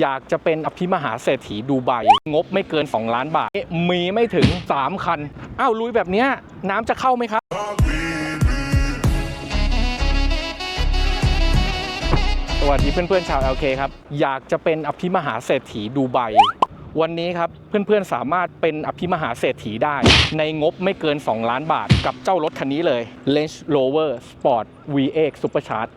อยากจะเป็นอภิมหาเศรษฐีดูไบงบไม่เกิน 2 ล้านบาท มีไม่ถึง 3 คัน อ้าวลุยแบบนี้น้ำจะเข้าไหมครับ สวัสดีเพื่อนๆชาว LK ครับ อยากจะเป็นอภิมหาเศรษฐีดูไบวันนี้ครับเพื่อนๆสามารถเป็นอภิมหาเศรษฐีได้ ในงบไม่เกิน 2 ล้านบาทกับเจ้ารถคันนี้เลย Range Rover Sport V8 Supercharge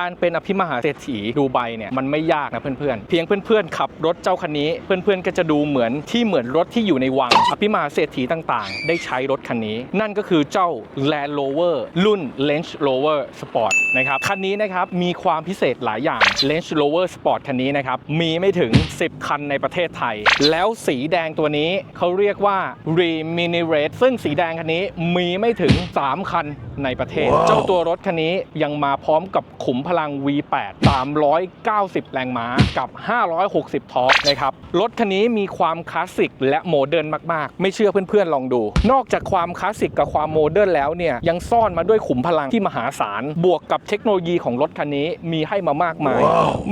การเป็นอภิมหาเศรษฐีดูไบเนี่ยมันไม่ยากนะเพื่อนๆ เพียงเพื่อนๆ ขับรถเจ้าคันนี้ เพื่อนๆ ก็จะดูเหมือนที่เหมือนรถที่อยู่ในวัง อภิมหาเศรษฐีต่างๆ ได้ใช้รถคันนี้ นั่นก็คือเจ้า Land Rover รุ่น Range Rover Sport นะครับ คันนี้นะครับมีความพิเศษหลายอย่าง Range Rover Sport คันนี้นะครับมีไม่ถึง 10 คันในประเทศไทย แล้วสีแดงตัวนี้เขาเรียกว่า r e m i n i r a t e ซึ่งสีแดงคันนี้มีไม่ถึง 3 คันในประเทศ เจ้าตัวรถคันนี้ยังมาพร้อมกับขุมพลัง V8 390 แรงม้ากับ 560 ทอร์กนะครับ รถคันนี้มีความคลาสสิกและโมเดิร์นมาก ๆ ไม่เชื่อเพื่อน ๆ ลองดู นอกจากความคลาสสิกกับความโมเดิร์นแล้วเนี่ย ยังซ่อนมาด้วยขุมพลังที่มหาศาล บวกกับเทคโนโลยีของรถคันนี้มีให้มามากมาย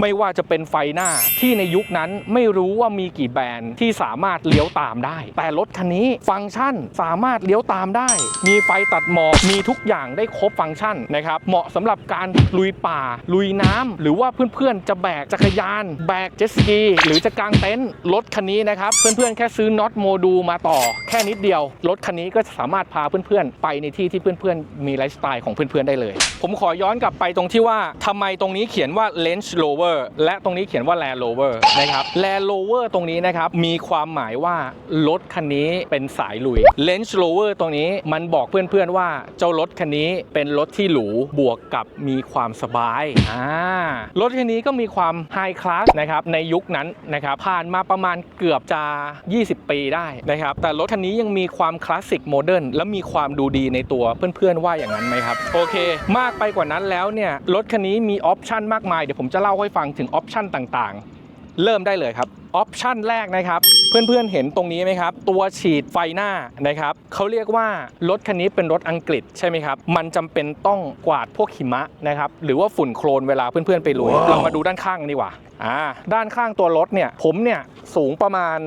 ไม่ว่าจะเป็นไฟหน้าที่ในยุคนั้นไม่รู้ว่ามีกี่แบรนด์ที่สามารถเลี้ยวตามได้ แต่รถคันนี้ฟังก์ชันสามารถเลี้ยวตามได้ มีไฟตัดหมอกมีทุกอย่างได้ครบฟังก์ชันนะครับเหมาะสำหรับการลุยป่าลุยน้ำหรือว่าเพื่อนๆจะแบกจักรยาน แบกเจ็ตสกีหรือจะกางเต็นท์รถคันนี้นะครับ เพื่อนๆแค่ซื้อน็อตโมดูลมาต่อ แค่นิดเดียว รถคันนี้ก็สามารถพาเพื่อนๆไปในที่ที่เพื่อนๆ มีไลฟ์สไตล์ของเพื่อนๆได้เลย ผมขอย้อนกลับไปตรงที่ว่าทำไมตรงนี้เขียนว่า Range Rover และตรงนี้เขียนว่า Land Rover นะครับ Land Rover ตรงนี้นะครับมีความหมายว่ารถคันนี้เป็นสายลุย Range Rover ตรงนี้มันบอกเพื่อนๆว่าเจ้ารถคันนี้เป็นรถที่หรูบวกกับมีความสบายอ่ารถคันนี้ก็มีความไฮคลาสนะครับในยุคนั้นนะครับผ่านมาประมาณเกือบจะ 20 ปีได้นะครับแต่รถคันนี้ยังมีความคลาสสิกโมเดิร์นและมีความดูดีในตัวเพื่อนๆว่าอย่างนั้นไหมครับโอเค มากไปกว่านั้นแล้วเนี่ยรถคันนี้มีออปชันมากมายเดี๋ยวผมจะเล่าให้ฟังถึงออปชันต่างๆ เริ่มได้เลยครับออปชันแรกนะครับ เพื่อนๆเห็นตรงนี้ไหมครับ ตัวฉีดไฟหน้านะครับเขาเรียกว่ารถคันนี้เป็นรถอังกฤษใช่ไหมครับ มันจำเป็นต้องกวาดพวกหิมะนะครับหรือว่าฝุ่นโคลนเวลาเพื่อนๆไปลุยเรามาดูด้านข้างกันดีกว่าอ่าด้านข้างตัวรถเนี่ยผมเนี่ยสูงประมาณ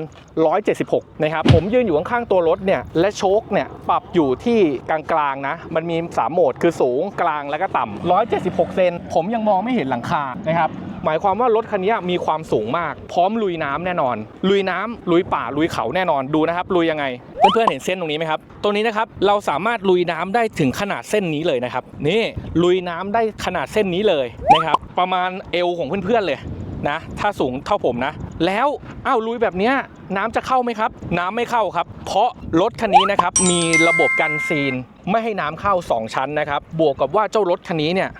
176 นะครับ ผมยืนอยู่ข้างๆตัวรถเนี่ยและโชคเนี่ยปรับอยู่ที่กลางๆนะ มันมี 3 โหมดคือสูงกลางแล้วก็ต่ำ176 เซนผมยังมองไม่เห็นหลังคานะครับหมายความว่ารถคันนี้มีความสูงมาก พร้อมลุยน้ำแน่นอน ลุยน้ำลุยป่าลุยเขาแน่นอนดูนะครับลุยยังไง เพื่อนๆเห็นเส้นตรงนี้ไหมครับตรงนี้นะครับเราสามารถลุยน้ำได้ถึงขนาดเส้นนี้เลยนะครับนี่ลุยน้ำได้ขนาดเส้นนี้เลยนะครับประมาณเอวของเพื่อนๆเลยนะถ้าสูงเท่าผมนะ แล้วอ้าวลุยแบบนี้น้ำจะเข้าไหมครับ น้ำไม่เข้าครับ เพราะรถคันนี้นะครับมีระบบกันซีน ไม่ให้น้ำเข้า 2 ชั้นนะครับ บวกกับว่าเจ้ารถคันนี้เนี่ย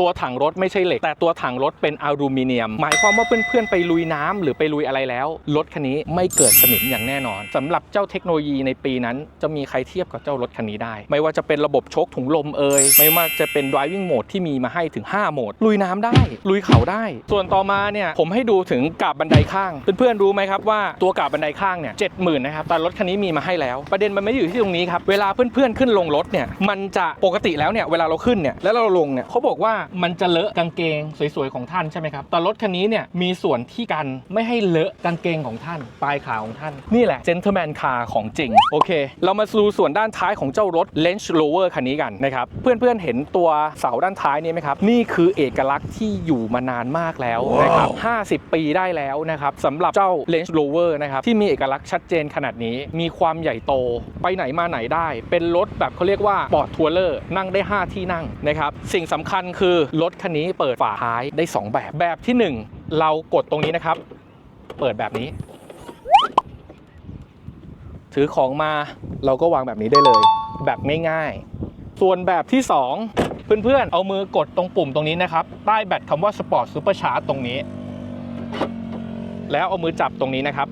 ตัวถังรถไม่ใช่เหล็ก แต่ตัวถังรถเป็นอลูมิเนียม หมายความว่าเพื่อนๆไปลุยน้ำหรือไปลุยอะไรแล้ว รถคันนี้ไม่เกิดสนิมอย่างแน่นอนสำหรับเจ้าเทคโนโลยีในปีนั้น จะมีใครเทียบกับเจ้ารถคันนี้ได้ ไม่ว่าจะเป็นระบบโชคถุงลมเอ่ยไม่ว่าจะเป็น driving mode ที่มีมาให้ถึง 5 โหมด ลุยน้ำได้ ลุยเขาได้ ส่วนต่อมาเนี่ยผมให้ดูถึงกาบบันไดข้าง เพื่อนๆรู้ไหมครับว่าตัวกาบบันไดข้างเนี่ยเจ็ดหมื่นนะครับแต่รถคันนี้มีมาให้แล้ว ประเด็นมันไม่อยู่ที่ตรงนี้ครับเวลาเพื่อนๆขึ้นลงรถเนี่ยมันจะปกติแล้วเนี่ยเวลาเราขึ้นเนี่ยแล้วเราลงเนี่ยเขาบอกว่ามันจะเลอะกางเกงสวยๆของท่านใช่ไหมครับแต่รถคันนี้เนี่ยมีส่วนที่กันไม่ให้เลอะกางเกงของท่าน ปลายขาของท่าน นี่แหละ gentleman car ของจริง โอเค เรามาดูส่วนด้านท้ายของเจ้ารถ Range Rover คันนี้กันนะครับเพื่อนๆเห็นตัวเสาด้านท้ายนี้ไหมครับ นี่คือเอกลักษณ์ที่อยู่มานานมากแล้วนะครับ 50 ปีได้แล้วนะครับสำหรับเจ้า Range Rover นะครับที่มีเอกลักษณ์ชัดเจนขนาดนี้ มีความใหญ่โตไปไหนมาไหนได้ เป็นรถแบบเขาเรียกว่าปอดทัวร์เลอร์นั่งได้ 5 ที่นั่งนะครับสิ่งสำคัญคือรถคันนี้เปิดฝาท้ายได้ 2 แบบ แบบที่ 1 เรากดตรงนี้นะครับ เปิดแบบนี้ ถือของมาเราก็วางแบบนี้ได้เลย แบบง่ายๆ ส่วนแบบที่ 2 เพื่อนๆ เอามือกดตรงปุ่มตรงนี้นะครับ ใต้แบตคำว่า Sport Super Charge ตรงนี้ แล้วเอามือจับตรงนี้นะครับ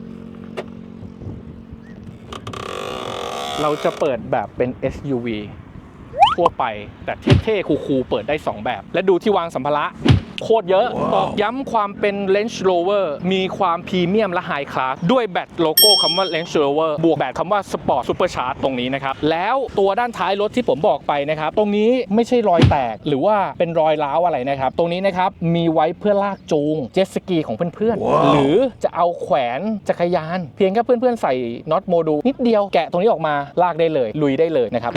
เราจะเปิดแบบเป็น SUV ทั่วไป แต่เท่ๆคูลๆเปิดได้ 2 แบบ และดูที่วางสัมภาระ โคตรเยอะ ตอกย้ำความเป็น Range Rover มีความพรีเมียมและไฮคลาสด้วยแบตโลโก้คำว่า Range Rover บวกแบตคำว่า Sport Supercharge ตรงนี้นะครับ แล้วตัวด้านท้ายรถที่ผมบอกไปนะครับ ตรงนี้ไม่ใช่รอยแตกหรือว่าเป็นรอยร้าวอะไรนะครับ ตรงนี้นะครับ มีไว้เพื่อลากจูงเจ็ตสกีของเพื่อนๆ หรือจะเอาแขวนจักรยาน เพียงแค่เพื่อนๆใส่น็อตโมดูลนิดเดียวแกะตรงนี้ออกมาลากได้เลย ลุยได้เลยนะครับ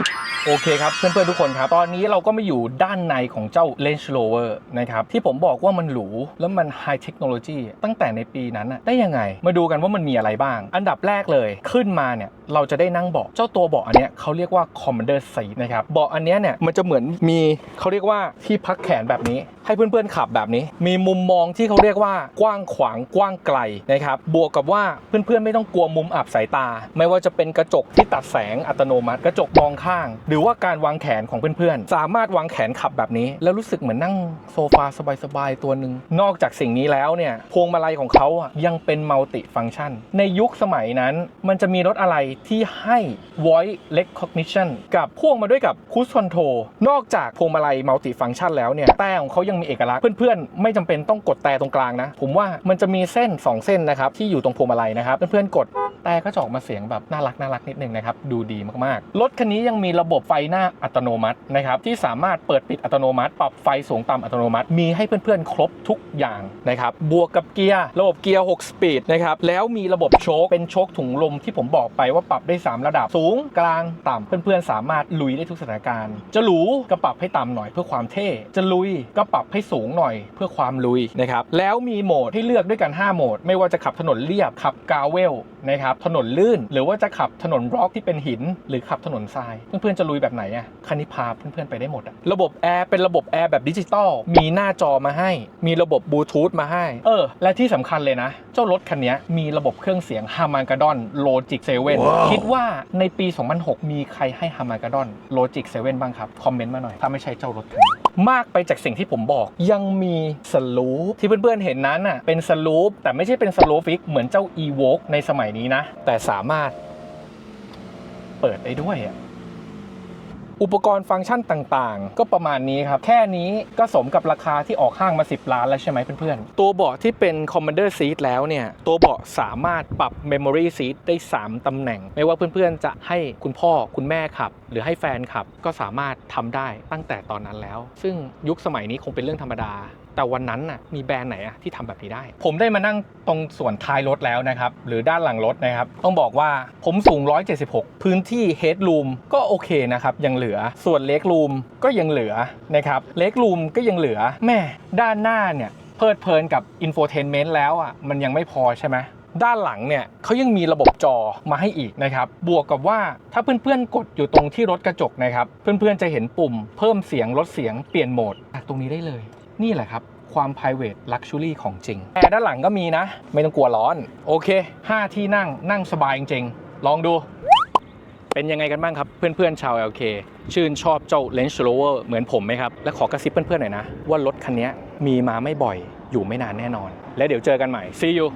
โอเคครับเพื่อนๆทุกคนครับตอนนี้เราก็มาอยู่ด้านในของเจ้า Range Rover นะครับที่ผมบอกว่ามันหรู แล้วมัน High Technology ตั้งแต่ในปีนั้นน่ะได้ยังไง มาดูกันว่ามันมีอะไรบ้าง อันดับแรกเลยขึ้นมาเนี่ยเราจะได้นั่งเบาะเจ้าตัวเบาะอันเนี้ยเขาเรียกว่า Commander Seat นะครับเบาะอันเนี้ยเนี่ยมันจะเหมือนมีเขาเรียกว่าที่พักแขนแบบนี้ ให้เพื่อนๆขับแบบนี้ มีมุมมองที่เขาเรียกว่ากว้างขวางกว้างไกลนะครับบวกกับว่าเพื่อนๆไม่ต้องกลัวมุมอับสายตา ไม่ว่าจะเป็นกระจกที่ตัดแสงอัตโนมัติ กระจกมองข้าง หรือว่าการวางแขนของเพื่อนๆสามารถวางแขนขับแบบนี้ แล้วรู้สึกเหมือนนั่งโซฟาสบายตัวหนึ่งนอกจากสิ่งนี้แล้วเนี่ยพวงมาลัยของเขาอะยังเป็นมัลติฟัง c t ชัน ในยุคสมัยนั้นมันจะมีรถอะไรที่ให้ voice recognition กับพ่วงมาด้วยกับ cruise control นอกจากพวงมาลัยมัลติฟัง c t ชันแล้วเนี่ยแต่ของเขายังมีเอกลักษณ์เพื่อนๆ ไม่จำเป็นต้องกดแต่ตรงกลางนะ ผมว่ามันจะมีเส้น 2 เส้นนะครับที่อยู่ตรงพวงมาลัยนะครับเพื่อนๆกด แต่ก็จะออกมาเสียงแบบน่ารักน่ารักนิดนึงนะครับดูดีมากๆ รถคันนี้ยังมีระบบไฟหน้าอัตโนมัตินะครับที่สามารถเปิดปิดอัตโนมัติ ปรับไฟสูงต่ำอัตโนมัติมีให้เพื่อนๆ ครบทุกอย่างนะครับบวกกับเกียร์ระบบเกียร์ 6 สปีดนะครับแล้วมีระบบโชคเป็นโชคถุงลมที่ผมบอกไปว่าปรับได้ 3 ระดับสูงกลางต่ำเพื่อนๆ สามารถลุยได้ทุกสถานการณ์ จะหรูก็ปรับให้ต่ำหน่อยเพื่อความเท่จะลุยก็ปรับให้สูงหน่อยเพื่อความลุยนะครับแล้วมีโหมดให้เลือกด้วยกัน 5 โหมด ไม่ว่าจะขับถนนเรียบขับกาเวล นะครับถนนลื่น หรือว่าจะขับถนนร็อกที่เป็นหิน หรือขับถนนทราย เพื่อนๆจะลุยแบบไหนอะคันนี้พาเพื่อนๆไปได้หมดอะระบบแอร์เป็นระบบแอร์แบบดิจิตอลมีหน้าจอมาให้ มีระบบบลูทูธมาให้เออและที่สำคัญเลยนะ เจ้ารถคันนี้มีระบบเครื่องเสียง h a r m a n k a d o n Logic 7คิดว่าในปี 2006 มีใครให้ h a r m a n k a d o n Logic 7บ้างครับ คอมเมนต์มาหน่อย ถ้าไม่ใช่เจ้ารถคันนี้ มากไปจากสิ่งที่ผมบอก ยังมีสลูปที่เพื่อนๆเห็นนั้นน่ะเป็นสลูปแต่ไม่ใช่เป็นสลูปฟิกเหมือนเจ้า e v o k e ในสมัยนี้นะ แต่สามารถเปิดได้ด้วยอะ อุปกรณ์ฟังก์ชันต่างๆ ก็ประมาณนี้ครับ แค่นี้ก็สมกับราคาที่ออกห้างมา 10 ล้านแล้วใช่ไหมเพื่อนๆ ตัวเบาะที่เป็น Commander Seat แล้วเนี่ย ตัวเบาะสามารถปรับ Memory Seat ได้ 3 ตำแหน่ง ไม่ว่าเพื่อนๆ จะให้คุณพ่อคุณแม่ขับ หรือให้แฟนขับ ก็สามารถทำได้ตั้งแต่ตอนนั้นแล้ว ซึ่งยุคสมัยนี้คงเป็นเรื่องธรรมดา แต่วันนั้นน่ะมีแบรนด์ไหนอะที่ทำแบบนี้ได้ ผมได้มานั่งตรงส่วนท้ายรถแล้วนะครับ หรือด้านหลังรถนะครับ ต้องบอกว่าผมสูง 176 พื้นที่ Headroom ก็โอเคนะครับ ยังเหลือส่วน Leg Room ก็ยังเหลือนะครับ Leg Room ก็ยังเหลือแม่ด้านหน้าเนี่ยเพลิดเพลินกับ Infotainment แล้วอะมันยังไม่พอใช่ไหมด้านหลังเนี่ยเขายังมีระบบจอมาให้อีกนะครับ บวกกับว่าถ้าเพื่อนๆ กดอยู่ตรงที่รถกระจกนะครับ เพื่อนๆ จะเห็นปุ่มเพิ่มเสียงลดเสียงเปลี่ยนโหมดตรงนี้ได้เลย นี่แหละครับ ความ private luxury ของจริงแอร์ด้านหลังก็มีนะ ไม่ต้องกลัวร้อน โอเค 5 ที่นั่งนั่งสบายจริงๆ ลองดู เป็นยังไงกันบ้างครับ เพื่อนๆ ชาว LK ชื่นชอบเจ้า Range Rover เหมือนผมไหมครับ และขอกระซิบเพื่อนๆ หน่อยนะ ว่ารถคันนี้มีมาไม่บ่อยอยู่ไม่นานแน่นอน และเดี๋ยวเจอกันใหม่ see you